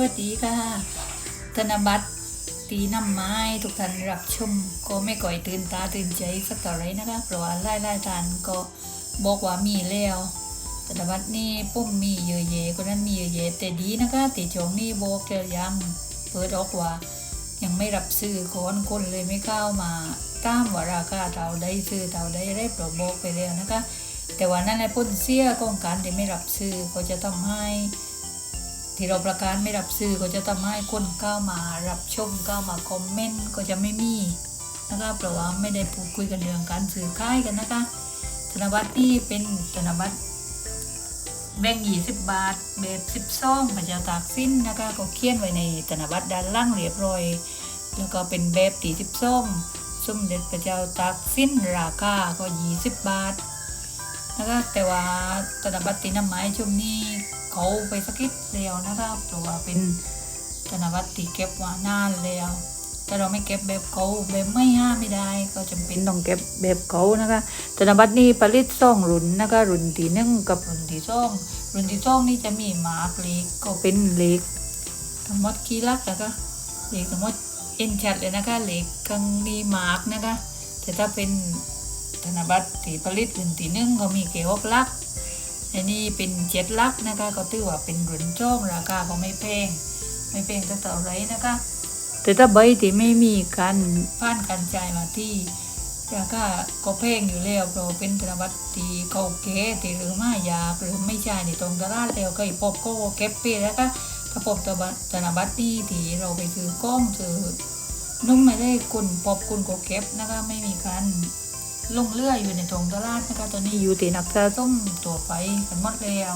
วัสดีค่ะ ธนบัตรตีน้ำไม้ทุกท่านรับชม ก็ไม่ก่อยตื่นตาตื่นใจสักเท่าไรนะคะเพราะว่าไล่ไล่ทานก็บอกว่ามีแล้ว ธนบัตรนี่ปุ้มมีเยอะแยะคนนั้นมีเยอะแยะแต่ดีนะคะติจงนี่บอกเจอยังเปิดออกว่า ยังไม่รับซื้อคนคนเลยไม่เข้ามาตามว่าราคาเท่าใดซื้อเท่าใดได้โปรบอกไปแล้วนะคะ แต่ว่านั่นแหละพ้นเสียของการที่ไม่รับซื้อก็จะทำให้ ที่เราประกาศไม่รับซื้อก็จะทำให้คนเข้ามารับชมเข้ามาคอมเมนต์ก็จะไม่มีนะคะเพราะว่าไม่ได้พูดคุยกันเรื่องการซื้อขายกันนะคะ ธนบัตรนี่เป็นธนบัตรแบ่งยี่สิบบาทแบบสิบซองพระเจ้าตากสิ้นนะคะก็เขียนไว้ในธนบัตรด้านล่างเรียบร้อย แล้วก็เป็นแบบตีสิบซองสมเด็จพระเจ้าตากสิ้นราคาก็ยี่สิบบาทนะคะแต่ว่าธนบัตรตีน้ำไม้ช่วงนี้ เขาไปสกิดแล้วนะคะเพราะว่าเป็นธนบัตรตีเก็บไว่านานแล้วถ้าเราไม่เก็บแบบเขาแบบไม่ห้าไม่ได้ ก็จำเป็นต้องเก็บแบบเขานะคะธนบัตรนี้ผลิตซ่องรุ่นนะคะรุ่นที่หนึ่งกับรุ่นที่สองรุ่นที่สองนี่จะมีหมากเล็กก็เป็นเล็กทั้งหมดกี่ลักนะคะเล็กทั้งหมดเอ็นชัดเลยนะคะเล็กกังมีหมากนะคะแต่ถ้าเป็นธนบัตรที่ผลิตรุ่นที่หนึ่งก็มีเกี่ยวกับลัก อันนี้เป็นเจ็ดลักนะคะ ก็ถือว่าเป็นรุ่นจ้องราคาก็ไม่แพงไม่แพงเท่าไหรนะคะ แต่ถ้าใบที่ไม่มีการผ่านการจ่ายมาที่ราคาก็แพงอยู่แล้วเพราะเป็นธนบัตรที่เขาเก๋ที่หรือไม่อยากหรือไม่จ่ายในตรงตลาดแล้วก็อีพบก็เก็บไปแล้วก็ถ้าพบธนบัตรธนบัตรนี่ที่เราไปซื้อกล้องซื้อนุ่มไม่ได้คุณพบคุณก็เก็บนะคะไม่มีการ ลงเลื่อยอยู่ในถงตลาดนะคะตอนนี้อยู่ตีนักจะส้มตัวไปกันหมดแล้ว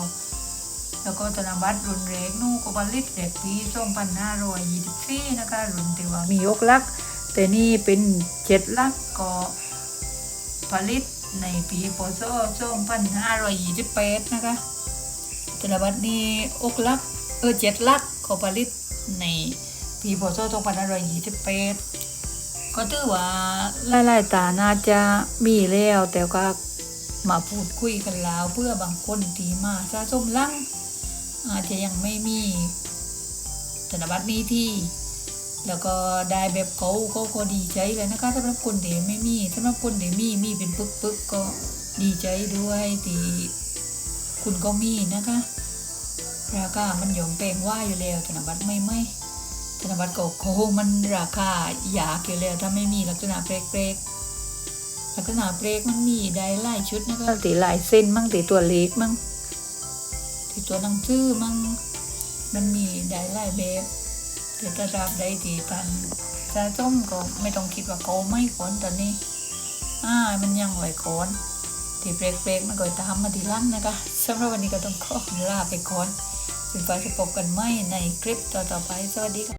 แล้วก็ธนบัตรรุ่นเล็กนู่กบผลิตเด็กปีส่งพันห้าร้อยยี่สิบสี่นะคะรุ่นที่ว่ามียกลัก แต่นี่เป็นเจ็ดลักก็ผลิตในปีพศส่งพันห้าร้อยยี่สิบแปดนะคะธนบัตรนี่อกลักเออเจ็ดลักก็ผลิตในปีพศส่งพันห้าร้อยยี่สิบแปด ก็ถือว่าหลายๆตาน่าจะมีแล้วแต่ก็มาพูดคุยกันแล้วเพื่อบางคนที่มาสะสมลังอาจจะยังไม่มีธนบัตรนี้ที่ แล้วก็ได้แบบเขาเขาก็ดีใจเลยนะคะสำหรับคนที่ไม่มีสำหรับคนที่มีมีเป็นปึกปึกๆก็ดีใจด้วยที่คุณก็มีนะคะราคามันยอมแปลงว่าอยู่แล้วธนบัตรไม่ไม่ ธนบัตรโกโก้มันราคาอยากอยู่แล้วถ้าไม่มีลักษณะเปรกเปรกๆลักษณะเปรกมันมีได้หลายชุดนะคะตีหลายเส้นมั่งตีตัวเล็กมั่งตีตัวหนังชื่อมั่งมันมีได้หลายแบบแต่ถ้าราบได้ตีกันสะสมก็ไม่ต้องคิดว่าเขาไม่ขนตอนนี้อ่ามันยังไหวขนที่เปรกเปรกๆมันก็ตามมาทีหลังนะคะสำหรับวันนี้ก็ต้องขอลาไปก่อนถึงไปจะพบกันใหม่ในคลิปต่อๆไป สวัสดีค่ะ